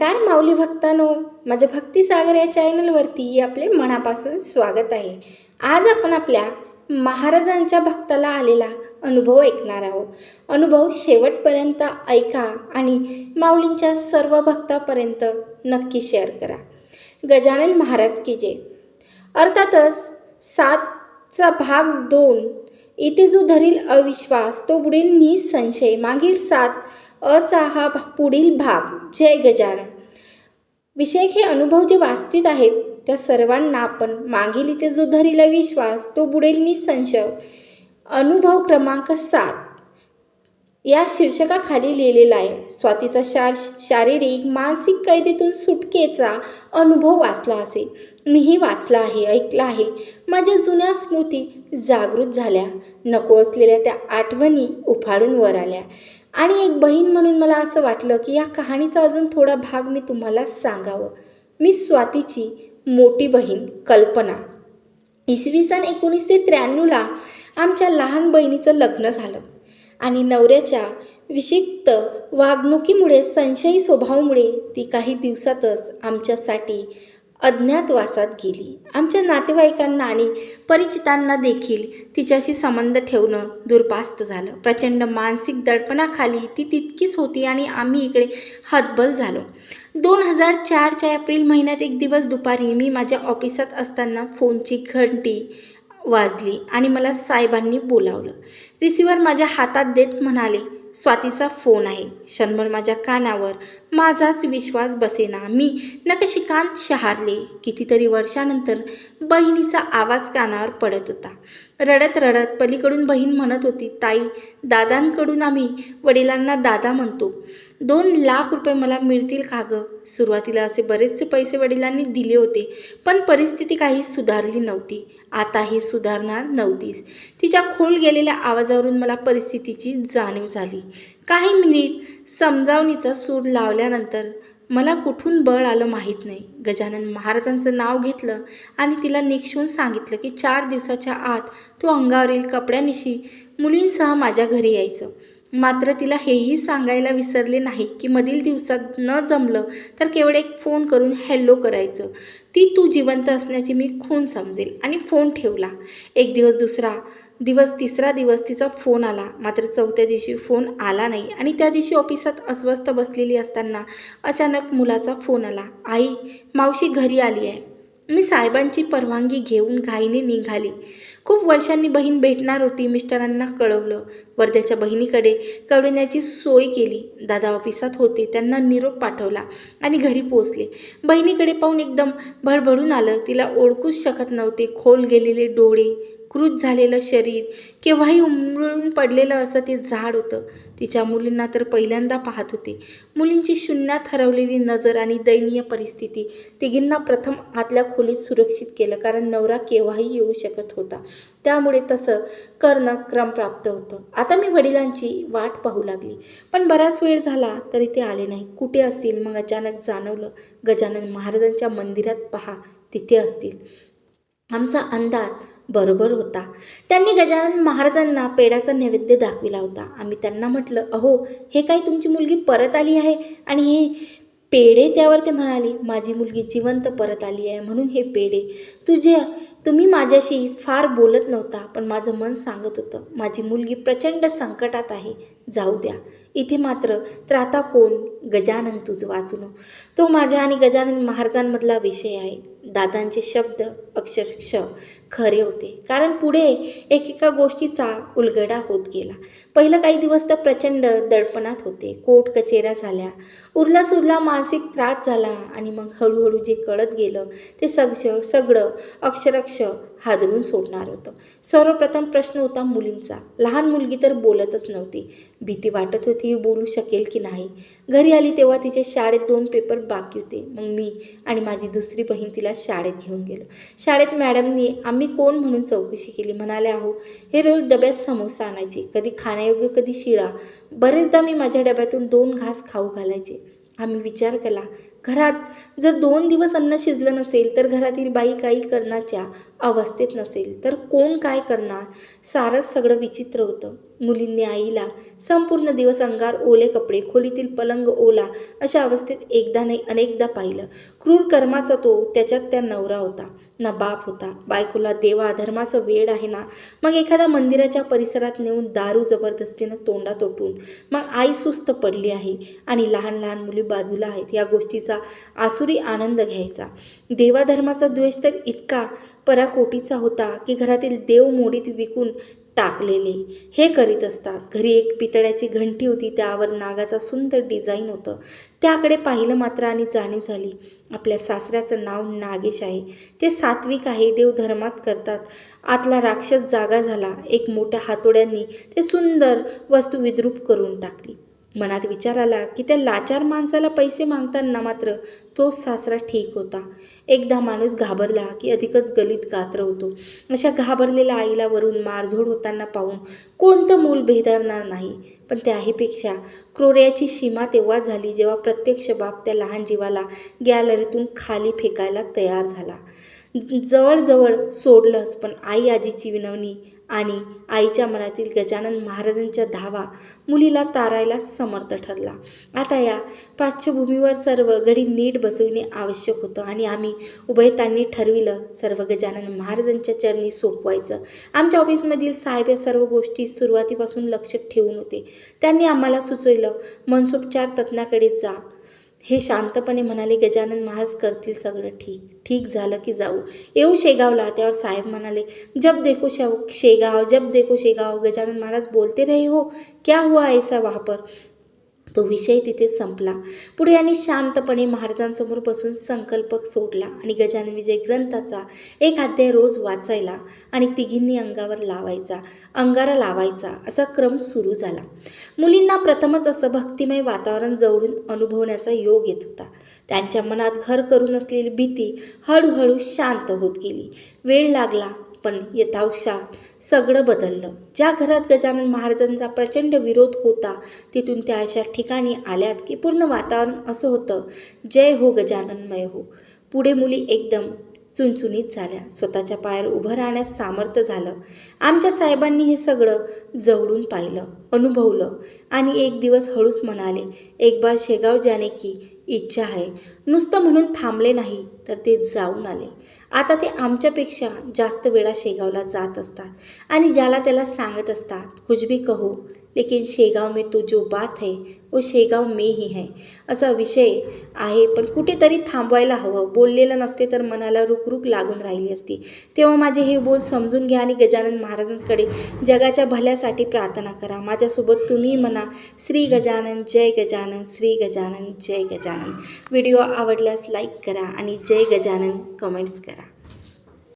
Car माऊली भक्तानो. माझ्या भक्तीसागर या चॅनलवरती आपले मनापासून स्वागत आहे. आज आपण आपल्या महाराजांच्या भक्ताला आलेला अनुभव ऐकणार आहोत. अनुभव शेवटपर्यंत ऐका आणि माऊलींच्या सर्व भक्तापर्यंत नक्की शेअर करा. गजानन महाराज की जय. अर्थातच सातचा भाग दोन इथे जो धरील अविश्वास तो बुडेल निसंशय. मागील सात अचा हा भा- पुढील भाग. जय गजानन. विषयक हे अनुभव जे वाचतीत आहेत त्या सर्वांना आपण मागील इथे जो धरिला विश्वास तो बुडेल निसंशय. अनुभव क्रमांक सात. या शीर्षकाखाली लिहिलेला आहे स्वातीचा शार शारीरिक मानसिक कैदेतून सुटकेचा अनुभव वाचला असेल मीही वाचला आहे ऐकला आहे. माझ्या जुन्या स्मृती जागृत झाल्या. नको असलेल्या त्या आठवणी उफाडून वर आल्या. आणि एक बहीण म्हणून मला असं वाटलं की या कहाणीचा अजून थोडा भाग मी तुम्हाला सांगावं. मी स्वातीची मोठी बहीण कल्पना. इसवी सन एकोणीसशे त्र्याण्णवला आमच्या लहान बहिणीचं लग्न झालं आणि नवऱ्याच्या विशिक्त वागणुकीमुळे संशयी स्वभावामुळे ती काही दिवसातच आमच्यासाठी अज्ञातवासात गेली. आमच्या नातेवाईकांना आणि परिचितांना देखील तिच्याशी संबंध ठेवणं दुर्पास्त झालं. प्रचंड मानसिक दडपणाखाली ती तितकीच होती आणि आम्ही इकडे हतबल झालो. दोन हजार चारच्या एप्रिल महिन्यात एक दिवस दुपारी मी माझ्या ऑफिसात असताना फोनची घंटी वाजली आणि मला साहेबांनी बोलावलं. रिसिव्हर माझ्या हातात देत म्हणाले स्वातीचा फोन आहे. क्षणभर माझ्या कानावर माझाच विश्वास बसेना. मी नकशिकांत शहारले. कितीतरी वर्षानंतर बहिणीचा आवाज कानावर पडत होता. रडत रडत पलीकडून बहीण म्हणत होती ताई दादांकडून आम्ही वडिलांना दादा म्हणतो. दोन लाख रुपये मला मिळतील का गं? सुरुवातीला असे बरेचसे पैसे वडिलांनी दिले होते पण परिस्थिती काही सुधारली नव्हती. आताही सुधारणार नव्हतीच तिच्या खोल गेलेल्या आवाजावरून मला परिस्थितीची जाणीव झाली. काही मिनिट समजावणीचा सूर लावल्यानंतर मला कुठून बळ आलं माहीत नाही. गजानन महाराजांचं नाव घेतलं आणि तिला निक्षून सांगितलं की चार दिवसाच्या आत तो अंगावरील कपड्यानिशी मुलींसह माझ्या घरी यायचं. मात्र तिला हेही सांगायला विसरले नाही की मधील दिवसात न जमलं तर केवळ एक फोन करून हॅलो करायचं. ती तू जिवंत असण्याची मी खून समजेल आणि फोन ठेवला. एक दिवस दुसरा दिवस तिसरा दिवस तिचा फोन आला. मात्र चौथ्या दिवशी फोन आला नाही आणि त्या दिवशी ऑफिसात अस्वस्थ बसलेली असताना अचानक मुलाचा फोन आला. आई मावशी घरी आली आहे. मी साहेबांची परवानगी घेऊन घाईने निघाली. खूप वर्षांनी बहीण भेटणार होती मिस्टरांना कळवलं. वर्ध्याच्या बहिणीकडे कळविण्याची सोय केली. दादा ऑफिसात होते त्यांना निरोप पाठवला आणि घरी पोचले बहिणीकडे पाहून एकदम भडभडून आलं. तिला ओळखूच शकत नव्हते. खोल गेलेले डोळे कृत झालेलं शरीर केव्हाही उमळून पडलेलं असं ते झाड होतं. तिच्या मुलींना तर पहिल्यांदा पाहत होते. मुलींची शून्यात हरवलेली नजर आणि दयनीय परिस्थिती तिघींना प्रथम आतल्या खोलीत सुरक्षित केलं कारण नवरा केव्हाही येऊ शकत होता. त्यामुळे तसं करणं क्रमप्राप्त होतं. आता मी वडिलांची वाट पाहू लागली. पण बराच वेळ झाला तरी ते आले नाही कुठे असतील? मग अचानक जाणवलं. गजानन महाराजांच्या मंदिरात पहा. तिथे असतील. आमचा अंदाज बरोबर होता. त्यांनी गजानन महाराजांना पेढ्याचा नैवेद्य दाखविला होता. आम्ही त्यांना म्हटलं अहो हे काय तुमची मुलगी परत आली आहे? आणि हे पेढे? त्यावर ते म्हणाले माझी मुलगी जिवंत परत आली आहे म्हणून हे पेढे. तुझे तुम्ही माझ्याशी फार बोलत नव्हता पण माझं मन सांगत होतं. माझी मुलगी प्रचंड संकटात आहे. जाऊ द्या. इथे मात्र त्राता कोण? गजानन तुझं वाचून. तो माझ्या आणि गजानन महाराजांमधला विषय आहे. दादांचे शब्द अक्षरक्ष खरे होते. कारण पुढे एकेका गोष्टीचा उलगडा होत गेला. पहिलं काही दिवस तर प्रचंड दडपणात होते. कोट कचेऱ्या झाल्या. उरला सुरला मानसिक त्रास झाला आणि मग हळूहळू जे कळत गेलं ते सगळं सगळं अक्षरक्ष हादरून सोडणार होतं. सर्वप्रथम प्रश्न होता मुलींचा. लहान मुलगी तर बोलतच नव्हती. भीती वाटत होती बोलू शकेल की नाही? घरी आली तेव्हा तिचे शाळेत दोन पेपर बाकी होते. मग मी आणि माझी दुसरी बहीण तिला शाळेत घेऊन गेलो. शाळेत मॅडमनी आम्ही कोण म्हणून चौकशी केली? म्हणाले आहो हे रोज डब्यात समोसा आणायचे. कधी खाण्यायोग्य कधी शिळा. बरेचदा मी माझ्या डब्यातून दोन घास खाऊ घालायचे. आम्ही विचार केला घरात जर दोन दिवस अन्न शिजलं नसेल तर घरातील बाई काही करण्याच्या अवस्थेत नसेल तर कोण काय करणार? सारंच सगळं विचित्र होतं. मुलींनी आईला संपूर्ण दिवस अंगार ओले कपडे खोलीतील पलंग ओला अशा अवस्थेत एकदा नाही अनेकदा पाहिलं. क्रूर कर्माचा तो त्याच्यात त्या नवरा होता. ना बाप होता. बायकोला देवा धर्माचं वेड आहे ना? मग एखाद्या मंदिराच्या परिसरात नेऊन दारू जबरदस्तीनं तोंडात ओटून मग आई सुस्त पडली आहे आणि लहान लहान मुली बाजूला आहेत. या गोष्टीचा आसुरी आनंद घ्यायचा. देवाधर्माचा द्वेष तर इतका पराकोटीचा होता की घरातील देव मोडीत विकून टाकलेले. हे करीत असतात घरी एक पितळ्याची घंटी होती त्यावर नागाचा सुंदर डिझाईन होतं. त्याकडे पाहिलं मात्र आणि जाणीव झाली. आपल्या सासऱ्याचं नाव नागेश आहे. ते सात्विक आहे देव धर्मात करतात. आतला राक्षस जागा झाला. एक मोठ्या हातोड्यांनी ते सुंदर वस्तू विद्रूप करून टाकली. मनात विचार आला की त्या लाचार माणसाला पैसे मागताना मात्र तोच सासरा ठीक होता. एकदा माणूस घाबरला की अधिकच गलित गात्र होतो. अशा घाबरलेल्या आईला वरून मारझोड होताना पाहून कोणतं मूल भेदरणार नाही. पण त्याहीपेक्षा क्रोर्याची सीमा तेव्हा झाली जेव्हा प्रत्यक्ष बाप त्या लहान जीवाला गॅलरीतून खाली फेकायला तयार झाला. जवळजवळ सोडलंच. पण आई आजीची विनवणी आणि आईच्या मनातील गजानन महाराजांच्या धावा मुलीला तारायला समर्थ ठरला. आता या पार्श्वभूमीवर सर्व घडी नीट बसविणे आवश्यक होतं आणि आम्ही उभयतांनी ठरविलं सर्व गजानन महाराजांच्या चरणी सोपवायचं. आमच्या ऑफिसमधील साहेब या सर्व गोष्टी सुरुवातीपासून लक्ष ठेवून होते. त्यांनी आम्हाला सुचवलं मनसोपचार तत्नाकडे जा. हे शांतपणे म्हणाले गजानन महाराज करतील सगळं ठीक. ठीक झालं की जाऊ. येऊ शेगावला. त्यावर साहेब म्हणाले जब देखो शव शेगाव जब देखो शेगाव. गजानन महाराज बोलते रहे हो. क्या हुआ ऐसा वहाँ पर? तो विषय तिथे संपला. पुढे यांनी शांतपणे महाराजांसमोर बसून संकल्पक सोडला आणि गजानन विजय ग्रंथाचा एक अध्याय रोज वाचायला आणि तिघींनी अंगावर लावायचा अंगारा लावायचा असा क्रम सुरू झाला. मुलींना प्रथमच असं भक्तिमय वातावरण जवळून अनुभवण्याचा योग येत होता. त्यांच्या मनात घर करून असलेली भीती हळूहळू शांत होत गेली. वेळ लागला पण यथावशा सगळं बदललं. ज्या घरात गजानन महाराजांचा प्रचंड विरोध होता तिथून त्या अशा ठिकाणी ठिकाणी आल्यात की पूर्ण वातावरण असं होतं जय हो गजाननमय हो. पुढे मुली एकदम चुनचुनीत झाल्या. स्वतःच्या पायावर उभं राहण्यास सामर्थ्य झालं. आमच्या साहेबांनी हे सगळं जवळून पाहिलं अनुभवलं आणि एक दिवस हळूच म्हणाले एक बार शेगाव जाणे की इच्छा आहे. नुसतं म्हणून थांबले नाही तर ते जाऊन आले. आता ते आमच्यापेक्षा जास्त वेळा शेगावला जात असतात आणि ज्याला त्याला सांगत असतात कुछ भी कहो लेकिन शेगाव में तो जो बात है वो शेगाव में ही है। असा विषय आहे पण कुठेतरी थांबवायला हवं. बोललेलं नसते तर मनाला रुकरुक लागून राहिली असती. तेव्हा माझे हे बोल समजून घ्या आणि गजानन महाराजांकडे जगाच्या भल्यासाठी प्रार्थना करा. माझ्यासोबत तुम्ही म्हणा श्री गजानन जय गजानन श्री गजानन जय गजानन. व्हिडिओ आवडल्यास लाईक करा आणि जय गजानन कमेंट्स करा.